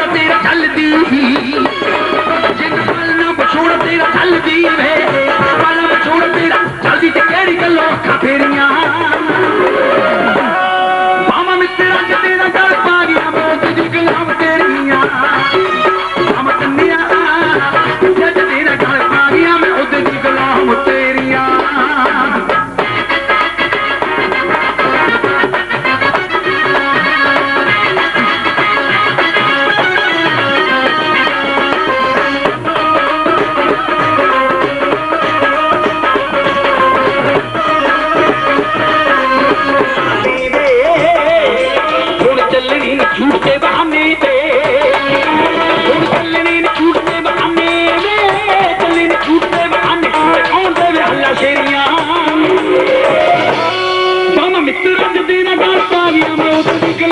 عورتیں چل دی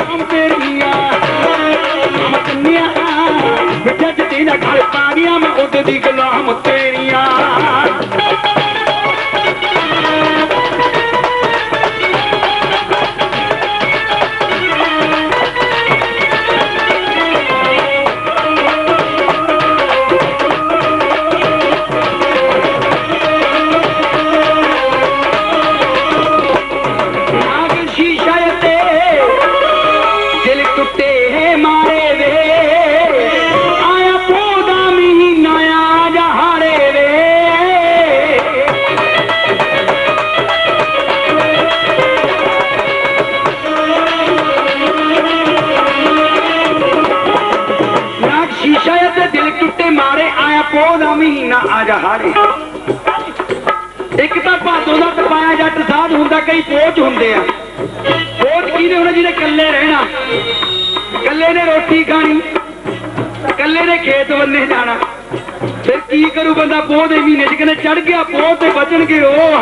ਨਾਮ ਤੇਰੀਆ ਨਾਮ ਕੰਨਿਆ ਜੱਜ ਦੀ ਨਾ ਘਰ ਪਾ ਗਿਆ, ਮੈਂ ਉਹਦੇ ਦੀ ਗੁਲਾਮ ਤੇਰੀਆਂ। ਮਹੀਨਾ ਆ ਜਾ ਹਾਰੇ। ਇੱਕ ਤਾਂ ਭਾਦੋਂ ਦਾ ਤਪਾਇਆ ਜੱਟ ਸਾਧ ਹੁੰਦਾ, ਕਈ ਪੋਚ ਹੁੰਦੇ ਆ। ਪੋਚ ਕਿਹਦੇ ਹੁੰਦੇ? ਜਿਹਨੇ ਇਕੱਲੇ ਰਹਿਣਾ। ਇਕੱਲੇ ਨੇ ਰੋਟੀ ਖਾਣੀ, ਇਕੱਲੇ ਨੇ ਖੇਤ ਬੰਨੇ ਜਾਣਾ। ਫਿਰ ਕੀ ਕਰੂ ਬੰਦਾ? ਪੋਹ ਦੇ ਮਹੀਨੇ ਚ ਕਹਿੰਦੇ ਚੜ ਗਿਆ ਪੋਹ ਤੇ ਬਚਣਗੇ ਉਹ